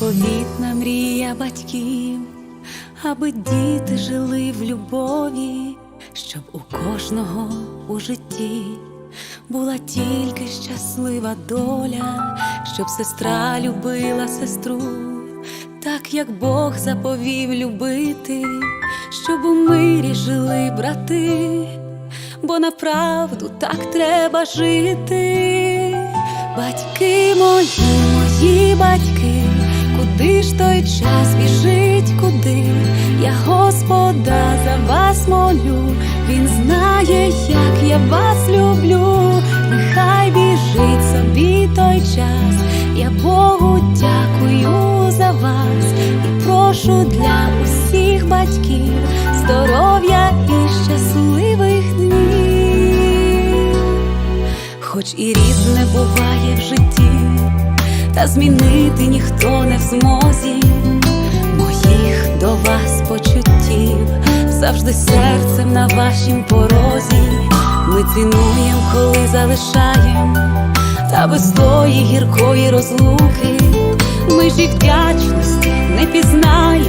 для батьків, аби діти жили в любові, щоб у кожного у житті була тільки щаслива доля, щоб сестра любила сестру, так як Бог заповів любити, щоб у мирі жили брати, бо направду так треба жити. Батьки мої, мої батьки, куди ж той час біжить, куди? Я Господа за вас молю, Він знає, як я вас люблю, нехай біжить собі той час, я Богу дякую за вас і прошу для усіх батьків здоров'я і щасливих днів. Хоч і різне буває в житті, та змінити ніхто не в змозі моїх до вас почуттів, завжди серцем на вашім порозі. Ми цінуємо, коли залишаєм, та без тої гіркої розлуки. Ми ж і вдячності не пізнаємо,